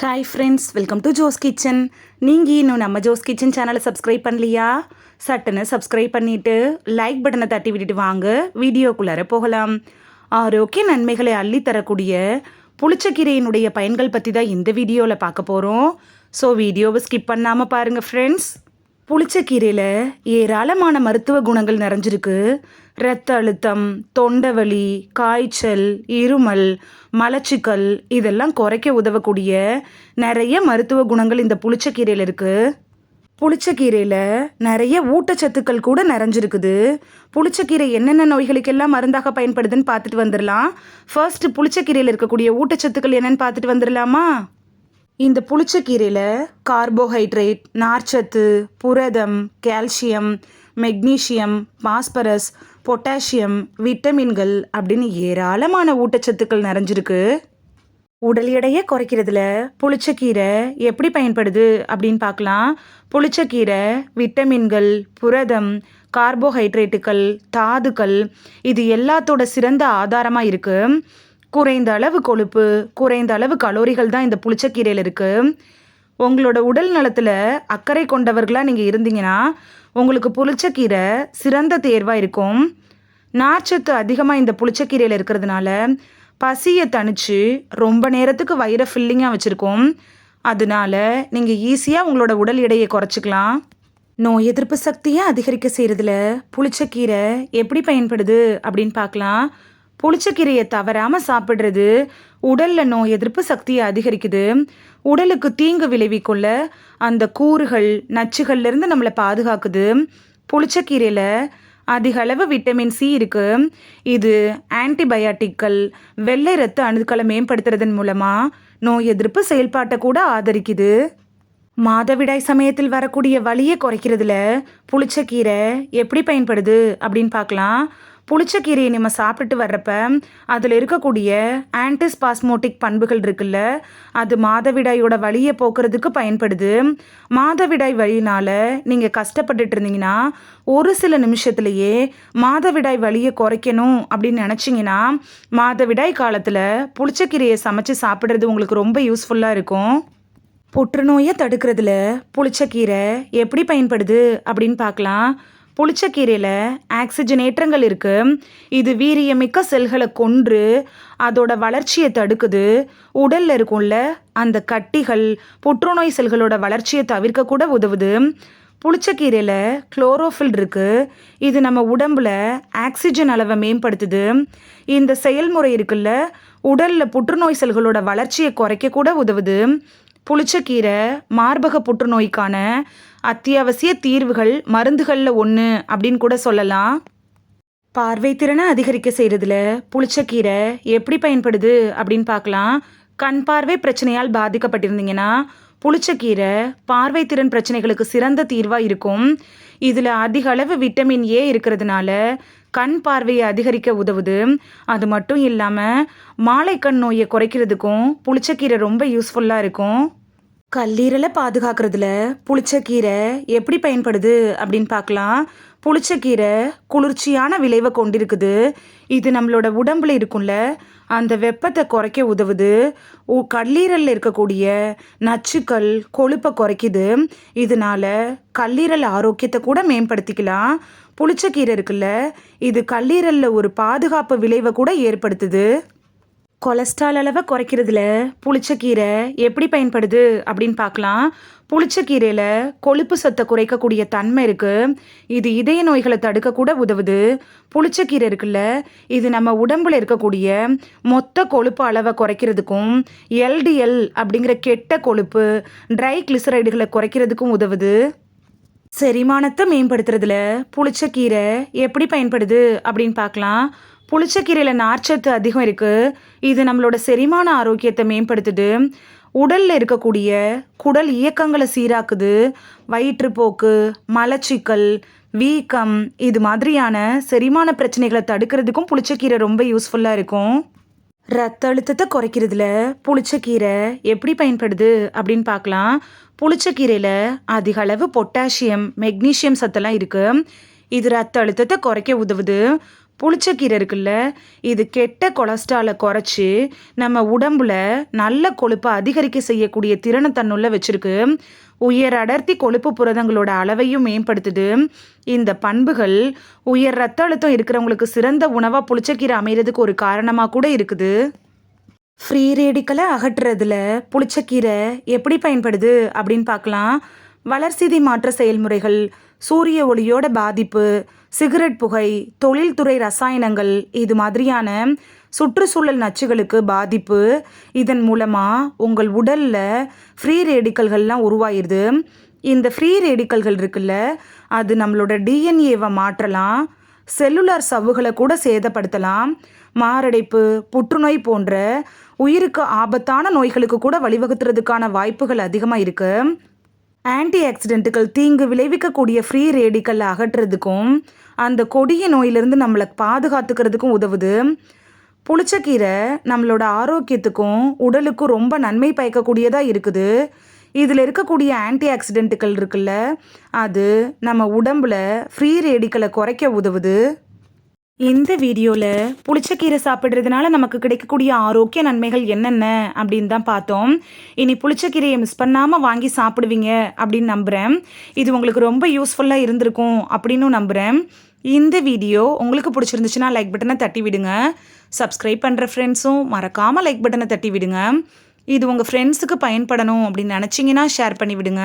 Hi friends welcome to Jo's kitchen நீங்கள் இன்னும் நம்ம ஜோஸ் கிச்சன் சேனலை சப்ஸ்கிரைப் பண்ணலையா? சட்டுன்னு சப்ஸ்கிரைப் பண்ணிவிட்டு லைக் பட்டனை தட்டி விட்டுட்டு வாங்க. வீடியோக்குள்ளார போகலாம். ஆரோக்கிய நன்மைகளை அள்ளி தரக்கூடிய புளிச்சக்கீரையினுடைய பயன்கள் பற்றி தான் இந்த வீடியோவில் பார்க்க போகிறோம் ஸோ வீடியோவை ஸ்கிப் பண்ணாமல் பாருங்கள் ஃப்ரெண்ட்ஸ் புளிச்சக்கீரையில் ஏராளமான மருத்துவ குணங்கள் நிறைஞ்சிருக்கு. இரத்த அழுத்தம் தொண்டைவலி காய்ச்சல் இருமல் மலச்சிக்கல் இதெல்லாம் குறைக்க உதவக்கூடிய நிறைய மருத்துவ குணங்கள் இந்த புளிச்சக்கீரையில் இருக்குது புளிச்சக்கீரையில் நிறைய ஊட்டச்சத்துக்கள் கூட நிறைஞ்சிருக்குது. புளிச்சக்கீரை என்னென்ன நோய்களுக்கெல்லாம் மருந்தாக பயன்படுதுன்னு பார்த்துட்டு வந்துடலாம் ஃபர்ஸ்ட் புளிச்சக்கீரையில் இருக்கக்கூடிய ஊட்டச்சத்துக்கள் என்னென்னு பார்த்துட்டு வந்துடலாமா இந்த புளிச்சக்கீரையில் கார்போஹைட்ரேட் நார்ச்சத்து புரதம் calcium magnesium phosphorus potassium vitamins அப்படின்னு ஏராளமான ஊட்டச்சத்துக்கள் நிறைஞ்சிருக்கு. உடல் எடையை குறைக்கிறதுல புளிச்சக்கீரை எப்படி பயன்படுது அப்படின்னு பார்க்கலாம். புளிச்சக்கீரை விட்டமின்கள் புரதம் கார்போஹைட்ரேட்டுகள் தாதுக்கள் இது எல்லாத்தோட சிறந்த ஆதாரமாக இருக்குது குறைந்த அளவு கொழுப்பு குறைந்த அளவு கலோரிகள் தான் இந்த புளிச்சக்கீரையில் இருக்குது உங்களோட உடல் நலத்தில் அக்கறை கொண்டவர்களாக நீங்கள் இருந்தீங்கன்னா உங்களுக்கு புளிச்சக்கீரை சிறந்த தேர்வாக இருக்கும். நார்ச்சத்து அதிகமாக இந்த புளிச்சக்கீரையில் இருக்கிறதுனால பசியை தணிச்சு ரொம்ப நேரத்துக்கு வயிறை ஃபில்லிங்காக வச்சுருக்கோம். அதனால நீங்கள் ஈஸியாக உங்களோட உடல் எடையை குறைச்சிக்கலாம். நோய் எதிர்ப்பு சக்தியை அதிகரிக்க செய்கிறதுல புளிச்சக்கீரை எப்படி பயன்படுது அப்படின்னு பார்க்கலாம். புளிச்சக்கீரையை தவறாமல் சாப்பிட்றது உடலில் நோய் எதிர்ப்பு சக்தியை அதிகரிக்குது. உடலுக்கு தீங்கு விளைவிக்குள்ள அந்த கூறுகள் நச்சுகள்லேருந்து நம்மளை பாதுகாக்குது. புளிச்சக்கீரையில் அதிக அளவு விட்டமின் சி இருக்குது இது ஆன்டிபயாட்டிக்கள் வெள்ளை ரத்த அணுக்களை மேம்படுத்துறதன் மூலமாக நோய் எதிர்ப்பு செயல்பாட்டை கூட ஆதரிக்குது. மாதவிடாய் சமயத்தில் வரக்கூடிய வலியை குறைக்கிறதுல புளிச்சக்கீரை எப்படி பயன்படுது அப்படின்னு பார்க்கலாம். புளிச்சக்கீரையை நம்ம சாப்பிட்டுட்டு வர்றப்ப அதில் இருக்கக்கூடிய ஆன்டிஸ்பாஸ்மோட்டிக் பண்புகள் இருக்குல்ல அது மாதவிடாயோட வழியை போக்குறதுக்கு பயன்படுது. மாதவிடாய் வழியினால் நீங்கள் கஷ்டப்பட்டுட்டு இருந்தீங்கன்னா ஒரு சில நிமிஷத்துலேயே மாதவிடாய் வழியை குறைக்கணும் அப்படின்னு நினச்சிங்கன்னா மாதவிடாய் காலத்தில் புளிச்சக்கீரையை சமைச்சு சாப்பிட்றது உங்களுக்கு ரொம்ப யூஸ்ஃபுல்லாக இருக்கும். புற்றுநோயை தடுக்கிறதுல புளிச்சக்கீரை எப்படி பயன்படுது அப்படின்னு பார்க்கலாம். புளிச்சக்கீரையில் ஆக்சிஜனேற்றங்கள் இருக்குது இது வீரியமிக்க செல்களை கொன்று அதோட வளர்ச்சியை தடுக்குது. உடலில் இருக்கும்ல அந்த கட்டிகள் புற்றுநோய் செல்களோட வளர்ச்சியை தவிர்க்க கூட உதவுது. புளிச்சக்கீரையில் குளோரோஃபில் இருக்குது இது நம்ம உடம்புல ஆக்சிஜன் அளவை மேம்படுத்துது. இந்த செயல்முறை இருக்குல்ல உடலில் புற்றுநோய் செல்களோட வளர்ச்சியை குறைக்க கூட உதவுது. புளிச்சக்கீரை மார்பக புற்றுநோய்க்கான அத்தியாவசிய தீர்வுகள் மருந்துகளில் ஒன்று அப்படின்னு கூட சொல்லலாம். பார்வை திறனை அதிகரிக்க செய்கிறதுல புளிச்சக்கீரை எப்படி பயன்படுது அப்படின்னு பார்க்கலாம். கண் பார்வை பிரச்சனையால் பாதிக்கப்பட்டிருந்தீங்கன்னா புளிச்சக்கீரை பார்வை திறன் பிரச்சனைகளுக்கு சிறந்த தீர்வாக இருக்கும். இதில் அதிக அளவு விட்டமின் ஏ இருக்கிறதுனால கண் பார்வையை அதிகரிக்க உதவுது. அது மட்டும் இல்லாமல் மாலை கண் நோயை குறைக்கிறதுக்கும் புளிச்சக்கீரை ரொம்ப யூஸ்ஃபுல்லாக இருக்கும். கல்லீரலை பாதுகாக்கிறதுல புளிச்சக்கீரை எப்படி பயன்படுது அப்படின்னு பார்க்கலாம். புளிச்சக்கீரை குளிர்ச்சியான விளைவை கொண்டிருக்குது. இது நம்மளோட உடம்புல இருக்கும்ல. அந்த வெப்பத்தை குறைக்க உதவுது. உ கல்லீரலில் இருக்கக்கூடிய நச்சுக்கள் கொழுப்பை குறைக்குது. இதனால கல்லீரல் ஆரோக்கியத்தை கூட மேம்படுத்திக்கலாம். புளிச்சக்கீரை இருக்குல்ல. இது கல்லீரலில் ஒரு பாதுகாப்பு விளைவை கூட ஏற்படுத்துது. கொலஸ்ட்ரால் அளவை குறைக்கிறதுல புளிச்சக்கீரை எப்படி பயன்படுது அப்படின்னு பார்க்கலாம். புளிச்சக்கீரையில் கொழுப்பு சத்தை குறைக்கக்கூடிய தன்மை இருக்குது இது இதய நோய்களை தடுக்கக்கூட உதவுது. புளிச்சக்கீரை இருக்குல்ல இது நம்ம உடம்புல இருக்கக்கூடிய மொத்த கொழுப்பு அளவை குறைக்கிறதுக்கும் எல்டிஎல் அப்படிங்கிற கெட்ட கொழுப்பு ட்ரை கிளிசரைடுகளை குறைக்கிறதுக்கும் உதவுது. செரிமானத்தை மேம்படுத்துறதுல புளிச்சக்கீரை எப்படி பயன்படுது அப்படின்னு பார்க்கலாம். புளிச்சக்கீரையில் நார்ச்சத்து அதிகம் இருக்குது இது நம்மளோட செரிமான ஆரோக்கியத்தை மேம்படுத்துது. உடலில் இருக்கக்கூடிய குடல் இயக்கங்களை சீராக்குது. வயிற்றுப்போக்கு மலச்சிக்கல் வீக்கம் இது மாதிரியான செரிமான பிரச்சனைகளை தடுக்கிறதுக்கும் புளிச்சக்கீரை ரொம்ப யூஸ்ஃபுல்லாக இருக்கும். ரத்த அழுத்தத்தை குறைக்கிறதுல புளிச்சக்கீரை எப்படி பயன்படுது அப்படின்னு பார்க்கலாம். புளிச்சக்கீரையில் அதிக அளவு பொட்டாசியம் மெக்னீஷியம் சத்தெல்லாம் இருக்குது இது ரத்த அழுத்தத்தை குறைக்க உதவுது. புளிச்சக்கீரை இருக்குல்ல இது கெட்ட கொலஸ்ட்ராலை குறைச்சி நம்ம உடம்புல நல்ல கொழுப்பை அதிகரிக்க செய்யக்கூடிய திறனை தன்னுள்ள வச்சிருக்கு. உயர் அடர்த்தி கொழுப்பு புரதங்களோட அளவையும் மேம்படுத்துது. இந்த பண்புகள் உயர் ரத்த அழுத்தம் இருக்கிறவங்களுக்கு சிறந்த உணவாக புளிச்சக்கீரை அமைகிறதுக்கு ஒரு காரணமாக கூட இருக்குது. ஃப்ரீ ரேடிக்கலை அகற்றுறதுல புளிச்சக்கீரை எப்படி பயன்படுது அப்படின்னு பார்க்கலாம். வளர்சிதை மாற்ற செயல்முறைகள் சூரிய ஒளியோட பாதிப்பு சிகரெட் புகை தொழில்துறை ரசாயனங்கள் இது மாதிரியான சுற்றுச்சூழல் நச்சுகளுக்கு பாதிப்பு. இதன் மூலமாக உங்கள் உடலில் ஃப்ரீ ரேடிக்கல்கள்லாம் உருவாயிருது. இந்த ஃப்ரீ ரேடிக்கல்கள் இருக்குல்ல அது நம்மளோட டிஎன்ஏவை மாற்றலாம். செல்லுலார் சவ்வுகளை கூட சேதப்படுத்தலாம். மாரடைப்பு புற்றுநோய் போன்ற உயிருக்கு ஆபத்தான நோய்களுக்கு கூட வழிவகுத்துறதுக்கான வாய்ப்புகள் அதிகமாக இருக்குது ஆன்டி ஆக்சிடென்ட்டுகள் தீங்கு விளைவிக்கக்கூடிய ஃப்ரீ ரேடிக்கல் அகற்றுறதுக்கும் அந்த கொடிய நோயிலிருந்து நம்மளை பாதுகாத்துக்கிறதுக்கும் உதவுது. புளிச்சக்கீரை நம்மளோட ஆரோக்கியத்துக்கும் உடலுக்கும் ரொம்ப நன்மை பயக்கக்கூடியதாக இருக்குது. இதில் இருக்கக்கூடிய ஆன்டி ஆக்சிடென்ட்டுகள் இருக்குல்ல அது நம்ம உடம்புல ஃப்ரீ ரேடிக்கலை குறைக்க உதவுது. இந்த வீடியோவில் புளிச்சக்கீரை சாப்பிட்றதுனால நமக்கு கிடைக்கக்கூடிய ஆரோக்கிய நன்மைகள் என்னென்ன அப்படின்னு தான் பார்த்தோம். இனி புளிச்சக்கீரையை மிஸ் பண்ணாமல் வாங்கி சாப்பிடுவீங்க அப்படின்னு நம்புகிறேன் இது உங்களுக்கு ரொம்ப யூஸ்ஃபுல்லாக இருந்திருக்கும் அப்படின்னு நம்புகிறேன் இந்த வீடியோ உங்களுக்கு பிடிச்சிருந்துச்சுன்னா லைக் பட்டனை தட்டி விடுங்க. சப்ஸ்கிரைப் பண்ணுற ஃப்ரெண்ட்ஸும் மறக்காமல் லைக் பட்டனை தட்டி விடுங்க. இது உங்கள் ஃப்ரெண்ட்ஸுக்கு பயன்படணும் அப்படின்னு நினச்சிங்கன்னா ஷேர் பண்ணி விடுங்க.